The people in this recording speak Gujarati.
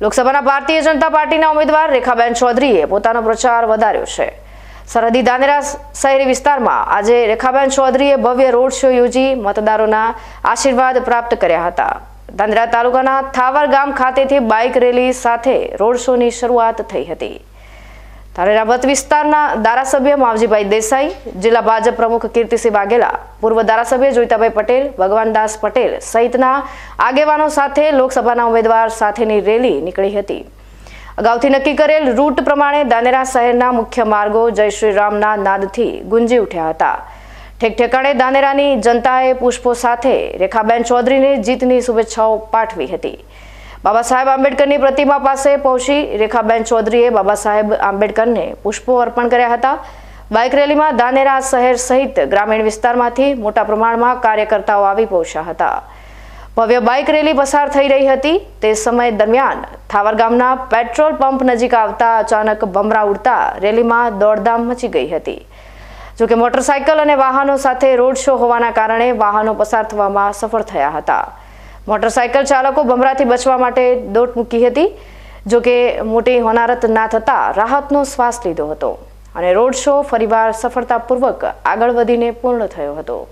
લોકસભાના ભારતીય જનતા પાર્ટીના ઉમેદવાર રેખાબેન ચૌધરીએ પોતાનો પ્રચાર વધાર્યો છે. સરહદી ધાનેરા શહેરી વિસ્તારમાં આજે રેખાબેન ચૌધરીએ ભવ્ય રોડ શો યોજી મતદારોના આશીર્વાદ પ્રાપ્ત કર્યા હતા. ધાનેરા તાલુકાના થાવર ગામ ખાતેથી બાઇક રેલી સાથે રોડ શોની શરૂઆત થઈ હતી. મત વિસ્તારના ધારાસભ્ય માવજીભાઈ દેસાઈ, જિલ્લા ભાજપ પ્રમુખ કીર્તિસિંહ વાઘેલા, પૂર્વ ધારાસભ્ય જોઈતાભાઈ પટેલ ભગવાનદાસ પટેલ સહિતના આગેવાનો સાથે લોકસભાના ઉમેદવાર સાથેની રેલી નીકળી હતી. અગાઉથી નક્કી કરેલ રૂટ પ્રમાણે ધાનેરા શહેરના મુખ્ય માર્ગો જય શ્રી રામના નાદથી ગુંજી ઉઠ્યા હતા. ઠેક ઠેકાણે ધાનેરાની જનતાએ પુષ્પો સાથે રેખાબેન ચૌધરીને જીતની શુભેચ્છાઓ પાઠવી હતી. બાબા સાહેબ આંબેડકરની પ્રતિમા પાસે પહોંચી રેખાબેન ચૌધરીએ બાબા સાહેબ આંબેડકરને પુષ્પો અર્પણ કર્યા હતા. બાઇક રેલીમાં ધાનેરા શહેર સહિત ગ્રામીણ વિસ્તારમાંથી મોટા પ્રમાણમાં કાર્યકર્તાઓ આવી પહોંચ્યા હતા. ભવ્ય બાઇક રેલી પસાર થઈ રહી હતી. તે સમય દરમિયાન થાવર ગામના પેટ્રોલ પંપ નજીક આવતા અચાનક બમરા ઉડતા રેલીમાં દોડધામ મચી ગઈ હતી. જોકે મોટરસાયકલ અને વાહનો સાથે રોડ શો હોવાના કારણે વાહનો પસાર થવામાં સફળ થયા હતા. મોટરસાયકલ ચાલકો બમરાથી બચવા માટે દોટ મૂકી હતી જોકે મોટી હોનારત ના થતાં રાહતનો શ્વાસ લીધો હતો. અને રોડ શો ફરીવાર સફળતાપૂર્વક આગળ વધીને પૂર્ણ થયો હતો.